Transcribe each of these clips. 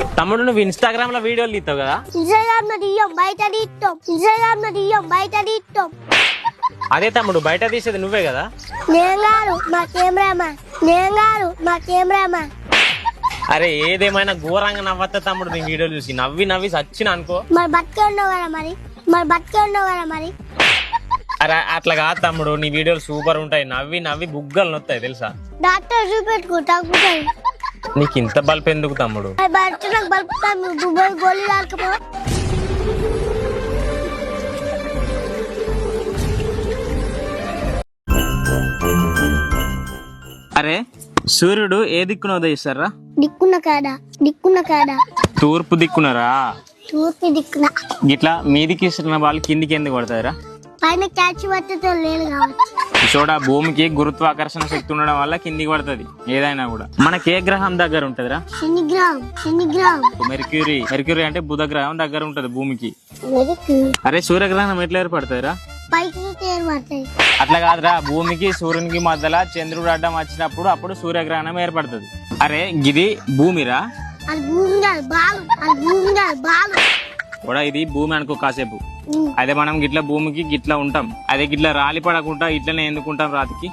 తమ్ముడు నువ్వు ఇన్స్టాగ్రామ్లో వీడియోలు తీస్తావు కదా? ఇన్స్టాగ్రామ్లో తీయం బయట తీస్తాం. ఇన్స్టాగ్రామ్లో తీయం బయట తీస్తాం. అదే తమ్ముడు బయట తీసేది నువ్వే కదా? నేను గారు మా కెమెరామ్యాన్. నేను గారు మా కెమెరామ్యాన్. అరే ఏదేమైనా ఘోరంగా నవ్వత్త తమ్ముడు నీ వీడియోలు చూసి. నవ్వి నవ్వి సచ్చిన అనుకో. మరి బతికే ఉండవు కదా మరి? మరి బతికే ఉండవు కదా మరి? అరే అట్లా కాదు తమ్ముడు నీ వీడియోలు సూపర్ ఉంటాయి. నవ్వి నవ్వి బుగ్గలు నొత్తాయి తెలుసా? డాక్టర్ చూపెట్టుకో తగ్గుతుంది నీకు ఇంత బల్బ్ ఎందుకు తమ్ముడు? అరే సూర్యుడు ఏ దిక్కున ఉదయిస్తారా దిక్కున్న కాడ దిక్కున్న కాడ. తూర్పు దిక్కునరా? తూర్పు దిక్కున. ఇట్లా మీదికి ఇస్తున్న వాళ్ళు కిందికి ఎందుకు పడతారా పైన క్యాచ్ పట్టతో లేదు కావచ్చు. చూడ భూమికి గురుత్వాకర్షణ శక్తి ఉండడం వల్ల కిందికి పడుతుంది ఏదైనా కూడా. మనకి ఏ గ్రహం దగ్గర ఉంటదిరా? శనిగ్రహం శనిగ్రహం. మెర్క్యూరీ. మెర్క్యూరీ అంటే బుధ గ్రహం దగ్గర ఉంటది భూమికి. అరే సూర్యగ్రహణం ఎట్లా ఏర్పడుతుందిరా పైకి అట్లా కాదురా భూమికి సూర్యునికి మధ్యలో చంద్రుడు అడ్డం వచ్చినప్పుడు అప్పుడు సూర్యగ్రహణం ఏర్పడుతుంది. అరే గిది భూమిరా? అది భూమి కాదు బాలు. అది భూమి కాదు బాలు. కూడా ఇది భూమి అనుకో కాసేపు. అదే మనం గిట్ల భూమికి గిట్ల ఉంటాం. అదే గిట్ల రాలి పడకుండా ఇట్లనే ఎందుకుంటాం రాతికి?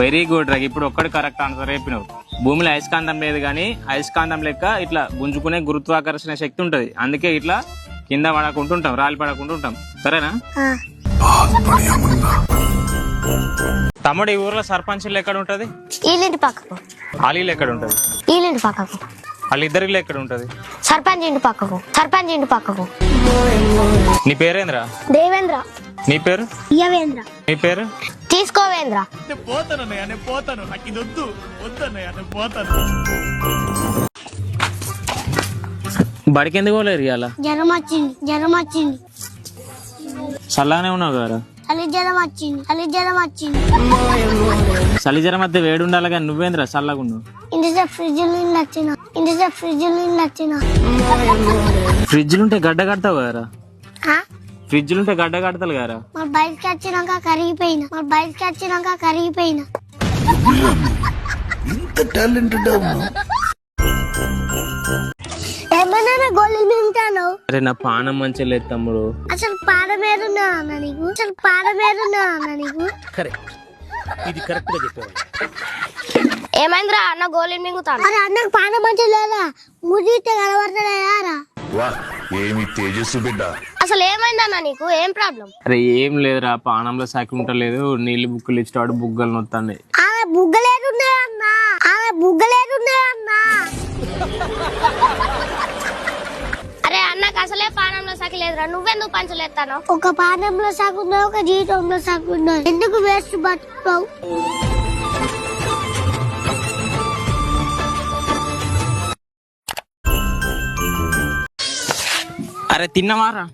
వెరీ గుడ్ రా ఇప్పుడు ఒక్కటి కరెక్ట్ ఆన్సర్ చెప్పినావు. భూమిలో అయస్కాంతం లేదు కానీ అయస్కాంతం లెక్క ఇట్లా గుంజుకునే గురుత్వాకర్షణ శక్తి ఉంటది. అందుకే ఇట్లా కింద పడకుంటుంటాం రాలి పడకుంటుంటాం సరేనా. తమ్ముడు ఈ ఊర్లో సర్పంచులు ఎక్కడ ఉంటది? పక్కకు. ఎక్కడ ఉంటది? పక్కకు. వాళ్ళిద్దరిలో ఎక్కడ ఉంటది? సర్పంచ్ ఇంటి పక్కకు. సర్పంచ్ ఇంటి పక్కకు. నీ పేరేంద్రా? దేవేంద్ర. నీ పేరు? యవేంద్ర నీ పేరు? తీసుకోవేంద్ర. బడికి ఎందుకు పోలేరు ఇవాళ జ్వరం వచ్చింది జ్వరం వచ్చింది. చల్లగానే ఉన్నావు కదా. చలి జ్వరం వచ్చింది చలి జ్వరం వచ్చింది. చలి జ్వరం మధ్య వేడి ఉండాలి కానీ నువ్వేంద్రా చల్లగా ఉన్నావు ఇంతసేపు ఫ్రిడ్జ్ నీళ్ళు వచ్చిన ఫ్రిడ్జ్ నీళ్ళు వచ్చిన ఫ్రిడ్జ్లు ఉంటే గడ్డ కడతావు కదరా? ఆ? ఫ్రిడ్జ్లు ఉంటే గడ్డ కడతారు కదరా? మరి బయటకి వచ్చినాక కరిగిపోయినా మరి బయటకి వచ్చినాక కరిగిపోయినా. ఏమన్నా గోళీలు మింగుతాను? అరే నా పానం మంచిగా లేదు తమ్ముడు. అసలు పాడం ఏడున్నా అన్న నీకు? అసలు పాడం ఏడున్నా అన్న నీకు ఏమైందిరా? అన్న గోళీలు మింగుతాను అరే అన్నకు పానం మంచిగా లేదా? ముదిరితే కనబడతాడా వా ఏమి తేజస్సు బిడ్డ. అసలు ఏమైందన్న నీకు? ఏం ప్రాబ్లం? అరే ఏం లేదురా. పానంలో సాకి ఉంటలేదు నీళ్ళు బుక్కులు ఇచ్చాడు బుగ్గలు నొత్తాండి ఆమె బుగ్గలేడున్నాయన్నా ఆమె బుగ్గలేడున్నాయన్నా అన్నకు అసలే పానంలో సకి లేదురా. నువ్వెందుకు పంచలేస్తాను ఒక పానంలో సాగున్నా ఒక జీవితంలో సాగున్నా ఎందుకు వేస్ట్ బతుకుతావు? అరే తిన్నవారా?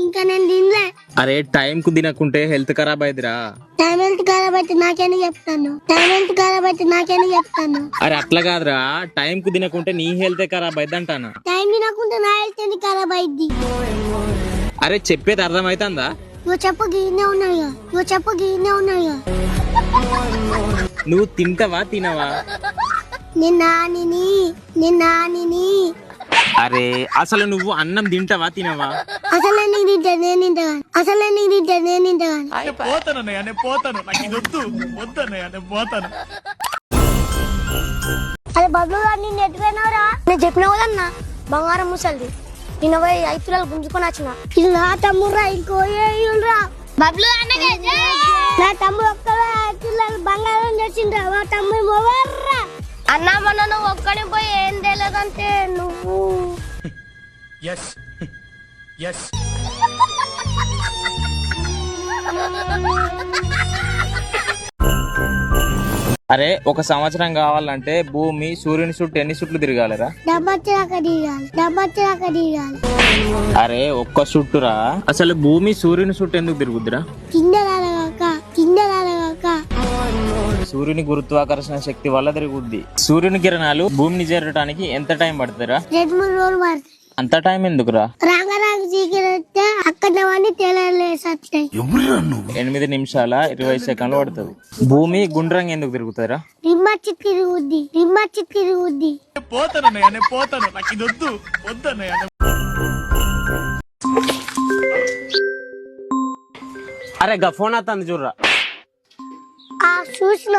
ఇంకా నేను తినలే. అరే టైం కు తినకుంటే హెల్త్ ఖరాబ్ అయిదిరా టైం ఎంత ఖరాబ్ అయితే నాకేని చెప్తాను? టైం ఎంత ఖరాబ్ అయితే నాకేని చెప్తాను? అరే అట్లా కాదురా. టైం కు తినకుంటే నీ హెల్త్ ఖరాబ్ అయిద్ది అంటానా టైం తినకుంటే నా హెల్త్ ఎందుకు ఖరాబ్ అయింది అరే చెప్పేది అర్థమైతుందా? నువ్వు చెప్పు గీనే ఉన్నాయిగా నువ్వు చెప్పు గీనే ఉన్నాయిగా నువ్వు తింటావా తినవా? నేను నానిని నేను నానిని అరే అసలు నువ్వు అన్నం తింటావా తినవా? అసలు నేను తింటా నేను తింటాను అసలు నేను తింటా నేను తింటాను అరే బబ్లు గారు నిన్ను ఎట్టుపోయినావురా నేను చెప్పిన కదన్నా బంగారం ముసలిది. నిన్న పోయి ఐదు పిల్లలు గుంజుకొని వచ్చిన. ఇది నా తమ్ముడురా ఇంకో బబ్లు నా తమ్ముడు ఒక్కడే పిల్లలు బంగారం తెచ్చిండ్రా. మా తమ్ముడు మొవర్రా అన్న మొన్న నువ్వు ఒక్కడి పోయి ఏం తెలియదంటే నువ్వు అరే ఒక సంవత్సరం కావాలంటే భూమి సూర్యుని చుట్టూ ఎన్ని చుట్లు తిరగాలరా? అరే ఒక్క చుట్టురా. అసలు భూమి సూర్యుని చుట్టూ ఎందుకు తిరుగుద్దిరా? సూర్యుని గురుత్వాకర్షణ శక్తి వల్ల తిరుగుద్ది. సూర్యుని కిరణాలు భూమిని చేరడానికి ఎంత టైం పడుతుందిరా? రెండు మూడు రోజులు పడుతుంది. అంత టైం ఎందుకురా? రాంగరాంగ చీకరిస్తే అక్కడ అవన్నీ తెలలేసి వస్తాయి ఎనిమిది నిమిషాల ఇరవై సెకండ్లు పడుతుంది. భూమి గుండ్రంగా ఎందుకు తిరుగుతారా రిమ్మచ్చి తిరుగుద్ది రిమ్మచ్చి తిరుగుద్ది. పోతాను అన్నయ్య నేను పోతాను. నాకు ఇది వద్దు. వద్దు అన్నయ్య అరే గా ఫోన్ వస్తుంది చూడరా. ఆ చూసిన.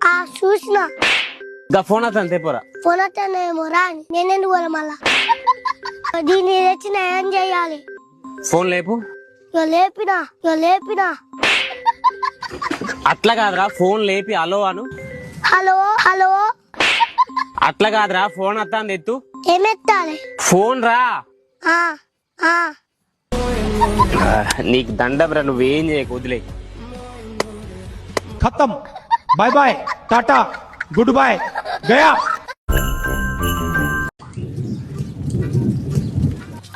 ఆ చూసిన. గా ఫోన్ వస్తుంది తెపోరా ఫోన్ వస్తానేమో రాని నేనెందుకు పోలే మళ్ళా దీన్ని తెచ్చిన ఏం చేయాలి ఫోన్ లేపు ఇక లేపినా ఇక లేపినా అట్లా కాదురా ఫోన్ లేపి అలో అను హలో హలో అట్లా కాదురా ఫోన్ వస్తుంది ఎత్తు ఏమెత్తాలి ఫోన్ రా ఆ, ఆ. నీకు దండబ్రా నువ్వేం చేయకు వదిలే खत्म bye bye tata goodbye गया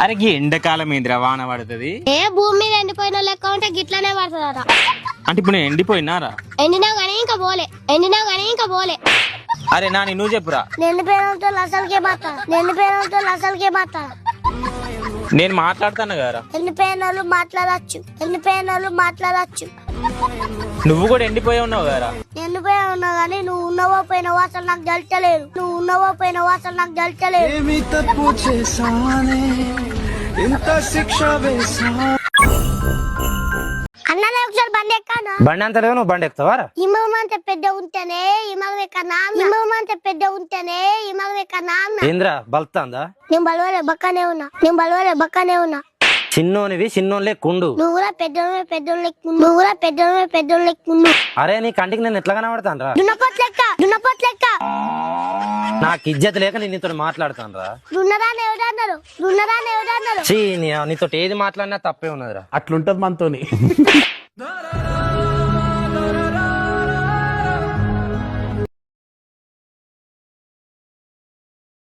అరే ఈ ఎండాకాలం ఏందిరా వాన పడుతుంది? ఏ భూమి మీద ఎండిపోయిన లెక్క ఉంటే గిట్లనే పడుతుందట. అంటే ఇప్పుడు నేను ఎండిపోయినారా? ఎండినా గానీ ఇంకా పోలే. ఎండినా గానీ ఇంకా పోలే. అరే నాని నువ్వు చెప్పురా పేరుతో అసలుకే నిన్ను పేరుతో అసలుకే మాట్లాడ నేను మాట్లాడుతాను కదరా ఎన్ని పేనాలు మాట్లాడచ్చు? ఎన్ని పేనాలు మాట్లాడచ్చు? నువ్వు కూడా ఎండిపోయి ఉన్నావు కదరా ఎన్ని పేరు ఉన్నా కానీ నువ్వు ఉన్నవో పోయినవో అసలు నాకు జల్చలేదు. నువ్వు ఉన్నవో పోయినవో అసలు నాకు జల్చలేదు. ఏమి తప్పు చేశానే? ఇంత శిక్ష బండి ఎక్కానా బండి అంత లేవు నువ్వు బండి ఎక్కుతావారా ఇమ్మం అంత పెద్ద ఉంటేనే ఇమ్మగ ఎక్కనా ఇమ్మం అంత పెద్ద ఉంటేనే ఇమ్మగ ఎక్కనా అన్న ఏంద్రా బల్తాందా నేను బలవలే బక్కనే ఉన్నా నేను బలవలే బక్కనే ఉన్నా చిన్నోనివి చిన్నోన్లే కుండు నువ్వు కూడా పెద్దోళ్ళు నువ్వు కూడా పెద్దోళ్ళు అరే నీ కంటికి నేను ఎట్లా కనబడతాను రా దున్నపోతు లెక్క దున్నపోతు లెక్క నాకు ఇజ్జత్ లేక నేను నీతో మాట్లాడతాను రా ఎవరన్నారు ఎవరన్నారు చీ నీతో ఏది మాట్లాడినా తప్పే ఉన్నదిరా అట్లుంటది మనతోని